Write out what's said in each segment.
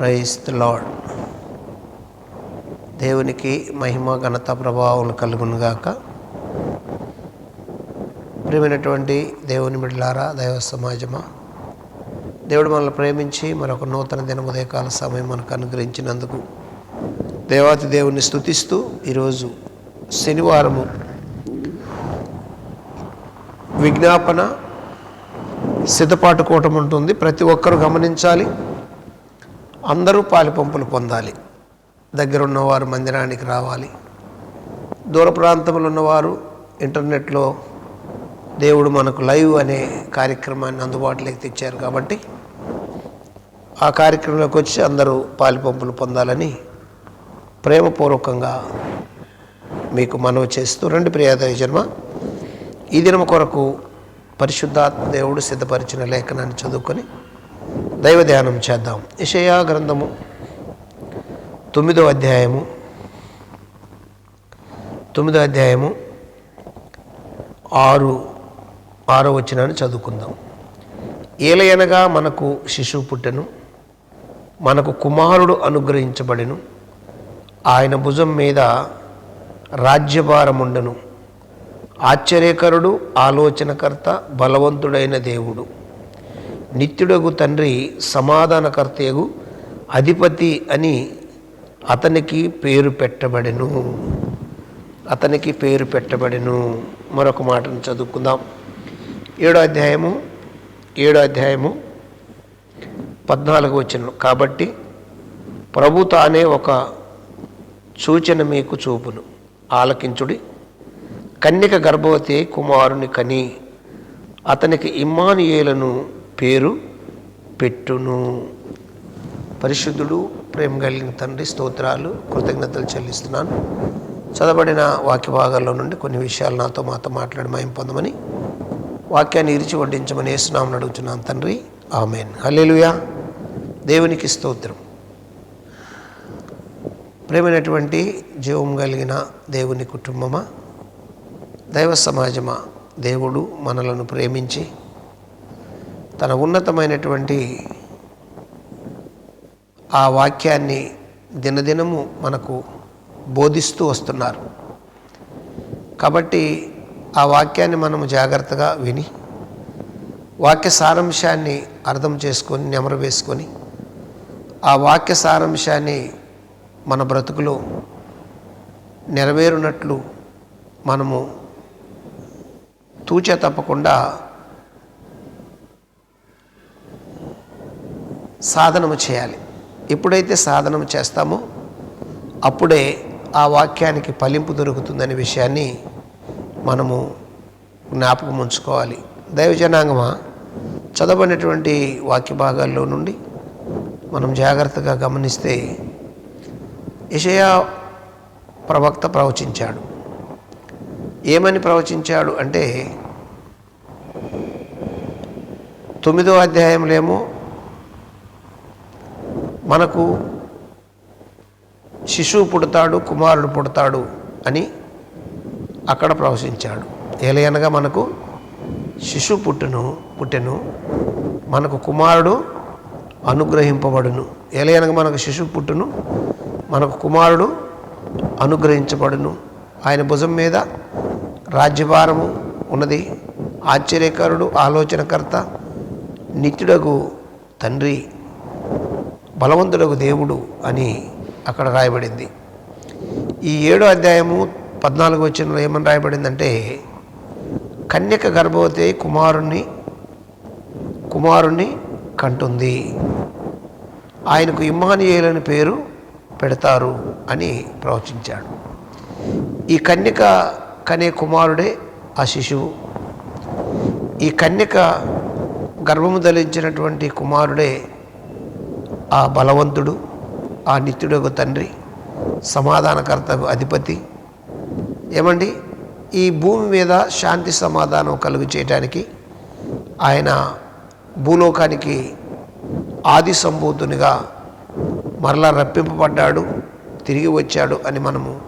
Praise the lord దేవునికి మహిమ ఘనత ప్రభావం కలుగునుగాక ప్రియమైనటువంటి దేవుని బిడ్డలారా దైవ సమాజమా. దేవుడు మనల్ని ప్రేమించి మరొక నూతన దిన ఉదయకాల సమయం మనకు అనుగ్రహించినందుకు దేవాతి దేవుని స్థుతిస్తూ ఈరోజు శనివారము విజ్ఞాపన సిద్ధపాటు కూటం ఉంటుంది ప్రతి ఒక్కరూ గమనించాలి. అందరూ పాలిపంపులు పొందాలి. దగ్గర ఉన్నవారు మందిరానికి రావాలి. దూర ప్రాంతంలో ఉన్నవారు ఇంటర్నెట్లో దేవుడు మనకు లైవ్ అనే కార్యక్రమాన్ని అందుబాటులోకి తెచ్చారు కాబట్టి ఆ కార్యక్రమంలోకి వచ్చి అందరూ పాలిపంపులు పొందాలని ప్రేమపూర్వకంగా మీకు మనవి చేస్తూ రెండు ప్రియాదయ జన్మ. ఈ దినం కొరకు పరిశుద్ధాత్మ దేవుడు సిద్ధపరిచిన లేఖనాన్ని చదువుకొని దైవ ధ్యానం చేద్దాం. ఇషయా గ్రంథము తొమ్మిదో అధ్యాయము తొమ్మిదో అధ్యాయము ఆరు ఆరో వచ్చినాన్ని చదువుకుందాం. ఏలయనగా మనకు శిశువు పుట్టెను మనకు కుమారుడు అనుగ్రహించబడెను ఆయన భుజం మీద రాజ్యభారముండెను. ఆశ్చర్యకరుడు ఆలోచనకర్త బలవంతుడైన దేవుడు. నిత్యుడగు తండ్రి సమాధానకర్తయగు అధిపతి అని అతనికి పేరు పెట్టబడెను. అతనికి పేరు పెట్టబడెను. మరొక మాటను చదువుకుందాం. ఏడో అధ్యాయము ఏడో అధ్యాయము పద్నాలుగు వచ్చిన కాబట్టి ప్రభు తానే ఒక సూచన మీకు చూపును. ఆలకించుడి. కన్యక గర్భవతి కుమారుని కని అతనికి ఇమ్మానియేలను పేరు పెట్టును. పరిశుద్ధుడు ప్రేమ కలిగిన తండ్రి స్తోత్రాలు కృతజ్ఞతలు చెల్లిస్తున్నాను. చదవబడిన వాక్య భాగాల్లో నుండి కొన్ని విషయాలు నాతో మాతో మాట్లాడి మయం పొందమని వాక్యాన్ని ఇరిచి వడ్డించమని వేస్తున్నామని అడుగుతున్నాను తండ్రి. ఆమెన్. హలేలుయా దేవునికి స్తోత్రం. ప్రేమైనటువంటి జీవం కలిగిన దేవుని కుటుంబమా దైవ సమాజమా దేవుడు మనలను ప్రేమించి తన ఉన్నతమైనటువంటి ఆ వాక్యాన్ని దినదినము మనకు బోధిస్తూ వస్తున్నారు. కాబట్టి ఆ వాక్యాన్ని మనము జాగ్రత్తగా విని వాక్య సారాంశాన్ని అర్థం చేసుకొని నెమరు వేసుకొని ఆ వాక్య సారాంశాన్ని మన బ్రతుకులో నెరవేరునట్లు మనము తూచ తప్పకుండా సాధనము చేయాలి. ఎప్పుడైతే సాధనము చేస్తామో అప్పుడే ఆ వాక్యానికి ఫలింపు దొరుకుతుందనే విషయాన్ని మనము జ్ఞాపకం ఉంచుకోవాలి. దైవజనాంగమా చదవనటువంటి వాక్య భాగాల్లో నుండి మనం జాగ్రత్తగా గమనిస్తే యషయా ప్రవక్త ప్రవచించాడు. ఏమని ప్రవచించాడు అంటే తొమ్మిదో అధ్యాయంలో మనకు శిశువు పుడతాడు కుమారుడు పుడతాడు అని అక్కడ ప్రవశించాడు. ఏలయనగా మనకు శిశువు పుట్టును పుట్టెను మనకు కుమారుడు అనుగ్రహింపబడును. ఏలయనగా మనకు శిశువు పుట్టును మనకు కుమారుడు అనుగ్రహించబడును. ఆయన భుజం మీద రాజ్యభారము ఉన్నది. ఆశ్చర్యకరుడు ఆలోచనకర్త నిత్యుడకు తండ్రి బలవంతులకు దేవుడు అని అక్కడ రాయబడింది. ఈ ఏడో అధ్యాయము పద్నాలుగు వచ్చినలో ఏమని రాయబడిందంటే కన్యక గర్భవతి కుమారుణ్ణి కుమారుణ్ణి కంటుంది. ఆయనకు ఇమ్మానియేలని పేరు పెడతారు అని ప్రవచించాడు. ఈ కన్యక కనే కుమారుడే ఆ శిశువు. ఈ కన్యక గర్భము ధరించినటువంటి కుమారుడే ఆ బలవంతుడు ఆ నిత్యుడకు తండ్రి సమాధానకర్తకు అధిపతి. ఏమండి? ఈ భూమి మీద శాంతి సమాధానం కలుగు చేయడానికి ఆయన భూలోకానికి ఆది సంభూతునిగా మరలా రప్పింపబడ్డాడు తిరిగి వచ్చాడు అని మనము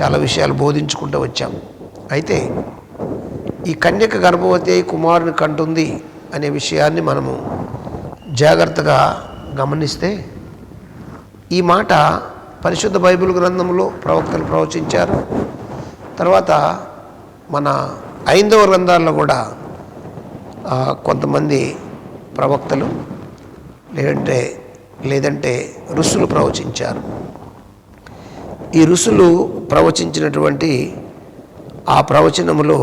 చాలా విషయాలు బోధించుకుంటూ వచ్చాం. అయితే ఈ కన్యక గర్భవతి కుమారుని కంటుంది అనే విషయాన్ని మనము జాగ్రత్తగా గమనిస్తే ఈ మాట పరిశుద్ధ బైబిల్ గ్రంథంలో ప్రవక్తలు ప్రవచించారు. తర్వాత మన ఐదవ గ్రంథాల్లో కూడా కొంతమంది ప్రవక్తలు లేదంటే లేదంటే ఋషులు ప్రవచించారు. ఈ ఋషులు ప్రవచించినటువంటి ఆ ప్రవచనములో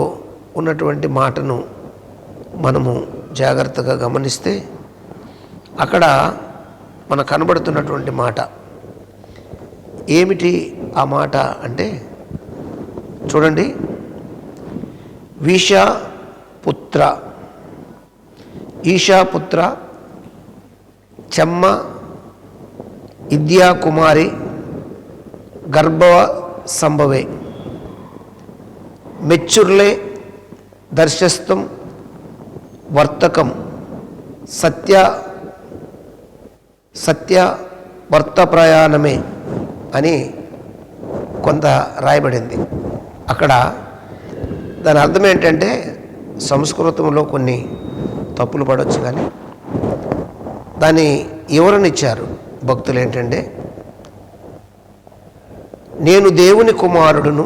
ఉన్నటువంటి మాటను మనము జాగ్రత్తగా గమనిస్తే అక్కడ మన కనబడుతున్నటువంటి మాట. ఏమిటి ఆ మాట అంటే చూడండి. వీషా పుత్ర. ఈశాపుత్ర చెమ్మ ఇద్యా కుమారి గర్భవ సంభవే. మెచ్చుర్లే దర్శస్థం వర్తకం సత్య సత్య వర్త ప్రయాణమే అని కొంత రాయబడింది. అక్కడ దాని అర్థం ఏంటంటే సంస్కృతంలో కొన్ని తప్పులు పడవచ్చు కానీ దాని వివరణ ఇచ్చారు భక్తులు ఏంటంటే నేను దేవుని కుమారుడును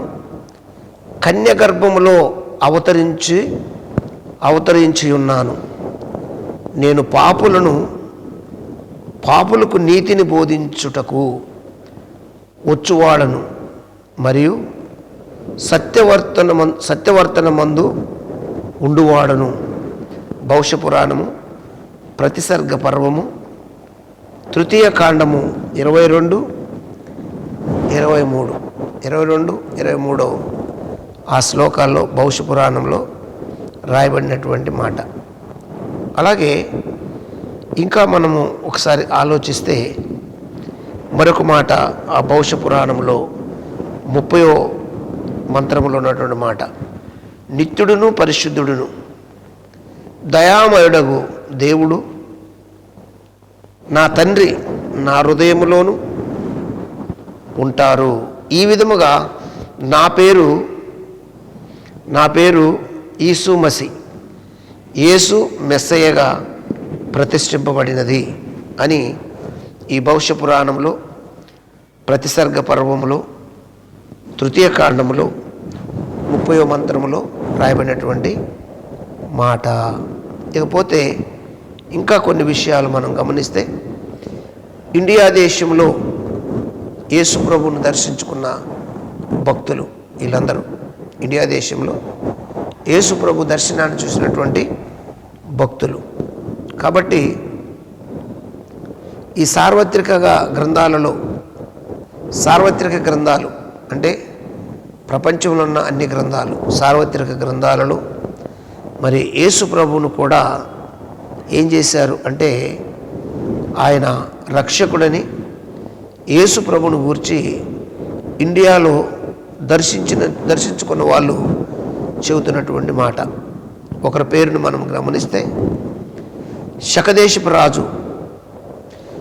కన్యగర్భములో అవతరించి అవతరించి ఉన్నాను నేను పాపులను పాపులకు నీతిని బోధించుటకు వచ్చువాడను. మరియు సత్యవర్తన సత్యవర్తన మందు ఉండువాడను. భవిష్య పురాణము ప్రతిసర్గ పర్వము తృతీయ కాండము ఇరవై రెండు ఇరవై మూడు. ఇరవై రెండు ఇరవై మూడో ఆ శ్లోకాల్లో భవిష్య పురాణంలో రాయబడినటువంటి మాట. అలాగే ఇంకా మనము ఒకసారి ఆలోచిస్తే మరొక మాట ఆ భవిష్య పురాణంలో ముప్పయో మంత్రములో ఉన్నటువంటి మాట. నిత్యుడును పరిశుద్ధుడును దయామయుడగు దేవుడు నా తండ్రి నా హృదయములోను ఉంటారు. ఈ విధముగా నా పేరు నా పేరు ఈసు మసి యేసు మెస్సయ్యగా ప్రతిష్ఠింపబడినది అని ఈ భవిష్య పురాణంలో ప్రతిసర్గ పర్వములో తృతీయ కాండములో ముప్పయో మంత్రములో రాయబడినటువంటి మాట. ఇకపోతే ఇంకా కొన్ని విషయాలు మనం గమనిస్తే ఇండియా దేశంలో యేసు దర్శించుకున్న భక్తులు వీళ్ళందరూ. ఇండియా దేశంలో యేసుప్రభు దర్శనాన్ని చూసినటువంటి భక్తులు. కాబట్టి ఈ సార్వత్రికగా గ్రంథాలలో సార్వత్రిక గ్రంథాలు అంటే ప్రపంచంలో ఉన్న అన్ని గ్రంథాలు సార్వత్రిక గ్రంథాలలో మరి యేసు ప్రభువును కూడా ఏం చేశారు అంటే ఆయన రక్షకుడని యేసు ప్రభును గూర్చి ఇండియాలో దర్శించిన దర్శించుకున్న వాళ్ళు చెబుతున్నటువంటి మాట. ఒకరి పేరును మనం గమనిస్తే శకదేశపు రాజు.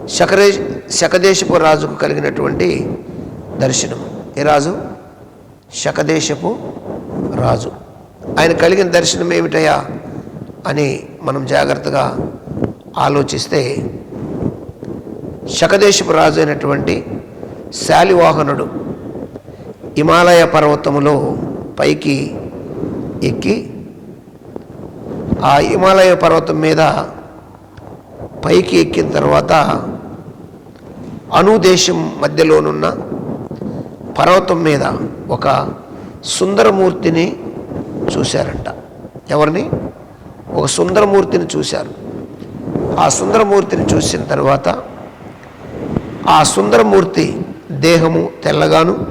శకరే శకదేశపు రాజుకు కలిగినటువంటి దర్శనం. ఏ రాజు? శకదేశపు రాజు. ఆయన కలిగిన దర్శనం ఏమిటయా అని మనం జాగ్రత్తగా ఆలోచిస్తే శకదేశపు రాజు అయినటువంటి శాలివాహనుడు హిమాలయ పర్వతములో పైకి ఎక్కి ఆ హిమాలయ పర్వతం మీద పైకి ఎక్కిన తర్వాత అనుదేశం మధ్యలోనున్న పర్వతం మీద ఒక సుందరమూర్తిని చూశారంట. ఎవరిని? ఒక సుందరమూర్తిని చూశారు. ఆ సుందరమూర్తిని చూసిన తర్వాత ఆ సుందరమూర్తి దేహము తెల్లగాను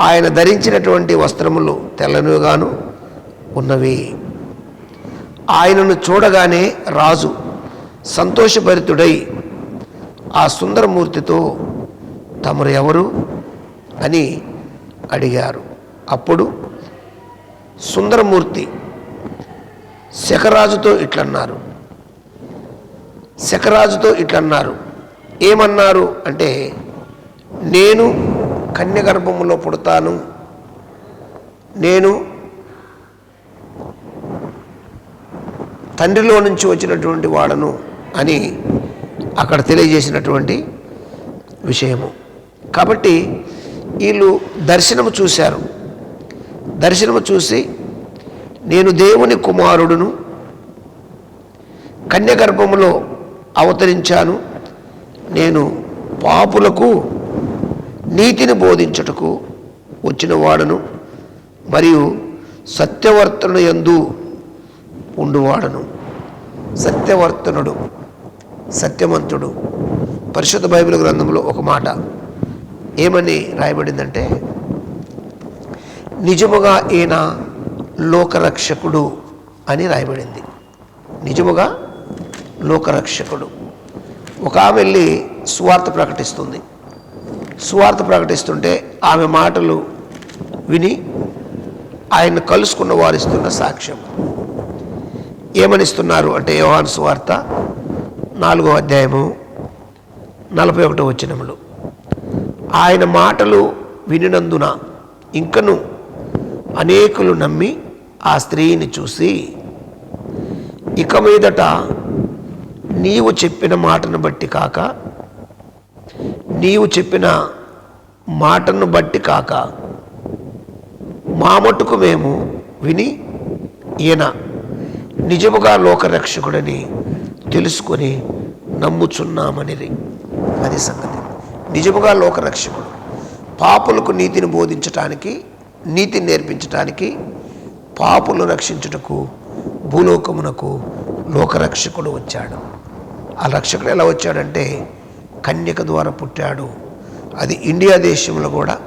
ఆయన ధరించినటువంటి వస్త్రములు తెల్లనుగాను ఉన్నవి. ఆయనను చూడగానే రాజు సంతోషభరితుడై ఆ సుందరమూర్తితో తమరు ఎవరు అని అడిగారు. అప్పుడు సుందరమూర్తి శకరాజుతో ఇట్లన్నారు. శకరాజుతో ఇట్లన్నారు. ఏమన్నారు అంటే నేను కన్యగర్భములో పుడతాను. నేను తండ్రిలో నుంచి వచ్చినటువంటి వాడను. అని అక్కడ తెలియజేసినటువంటి విషయము. కాబట్టి వీళ్ళు దర్శనము చూశారు. దర్శనము చూసి నేను దేవుని కుమారుడును కన్యగర్భములో అవతరించాను. నేను పాపులకు నీతిని బోధించుటకు వచ్చిన వాడను మరియు సత్యవర్తను ఎందు ఉండువాడను. సత్యవర్తనుడు సత్యవంతుడు పరిశుద్ధ బైబిల్ గ్రంథంలో ఒక మాట. ఏమని రాయబడిందంటే నిజముగా ఈయన లోకరక్షకుడు అని రాయబడింది. నిజముగా లోకరక్షకుడు. ఒక ఆమె వెళ్ళి స్వార్థ ప్రకటిస్తుంది. స్వార్థ ప్రకటిస్తుంటే ఆమె మాటలు విని ఆయన కలుసుకున్న వారిస్తున్న సాక్ష్యం. ఏమనిస్తున్నారు అంటే యోహాన్ స్వార్థ నాలుగో అధ్యాయము నలభై ఒకటో వచ్చినములు ఆయన మాటలు వినినందున ఇంకను అనేకులు నమ్మి ఆ స్త్రీని చూసి ఇక మీదట నీవు చెప్పిన మాటను బట్టి కాక నీవు చెప్పిన మాటను బట్టి కాక మా మటుకు మేము విని ఈయన నిజముగా లోకరక్షకుడని తెలుసుకొని నమ్ముచున్నామనిది అది సంగతి. నిజముగా లోకరక్షకుడు పాపులకు నీతిని బోధించటానికి నీతిని నేర్పించటానికి పాపులు రక్షించుటకు భూలోకమునకు లోకరక్షకుడు వచ్చాడు. ఆ రక్షకుడు ఎలా వచ్చాడంటే కన్యక ద్వారా పుట్టాడు. అది ఇండియా దేశంలో కూడా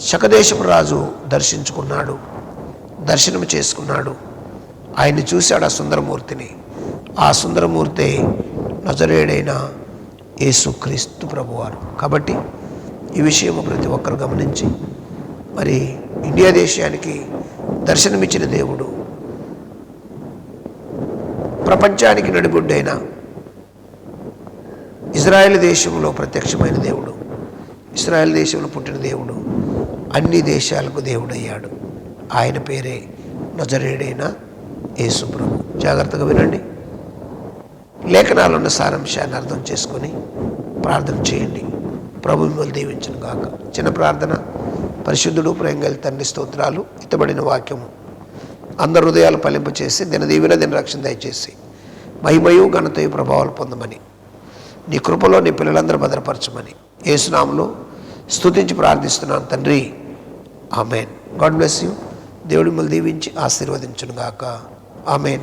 శకదేశపు రాజు దర్శించుకున్నాడు. దర్శనం చేసుకున్నాడు. ఆయన్ని చూశాడు ఆ సుందరమూర్తిని. ఆ సుందరమూర్తి నజరేడైన యేసుక్రీస్తు ప్రభువారు. కాబట్టి ఈ విషయము ప్రతి ఒక్కరు గమనించి మరి ఇండియా దేశానికి దర్శనమిచ్చిన దేవుడు ప్రపంచానికి నడిబొడ్డైన ఇజ్రాయెల్ దేశంలో ప్రత్యక్షమైన దేవుడు ఇస్రాయెల్ దేశంలో పుట్టిన దేవుడు అన్ని దేశాలకు దేవుడయ్యాడు. ఆయన పేరే నజరేడైన యేసు ప్రభు. జాగ్రత్తగా వినండి. లేఖనాలు ఉన్న సారాంశాన్ని అర్థం చేసుకొని ప్రార్థన చేయండి. ప్రభు మిమ్మల్ని దీవించను గాక. చిన్న ప్రార్థన. పరిశుద్ధుడు ప్రేంగల్ తండ్రి స్తోత్రాలు. ఇతబడిన వాక్యము. అందరు హృదయాలు పలింపు చేసి దిన దీవెన దిన రక్షణ దయచేసి మహిమయు ఘనతయు ప్రభావాలు పొందమని నీ కృపలో నీ పిల్లలందరూ భద్రపరచమని ఏసునాములు స్తుతించి ప్రార్థిస్తున్నాను తండ్రి. ఆమెన్. God bless you. దేవుడి మిమ్మల్ని దీవించి ఆశీర్వదించును గాక. ఆమెన్.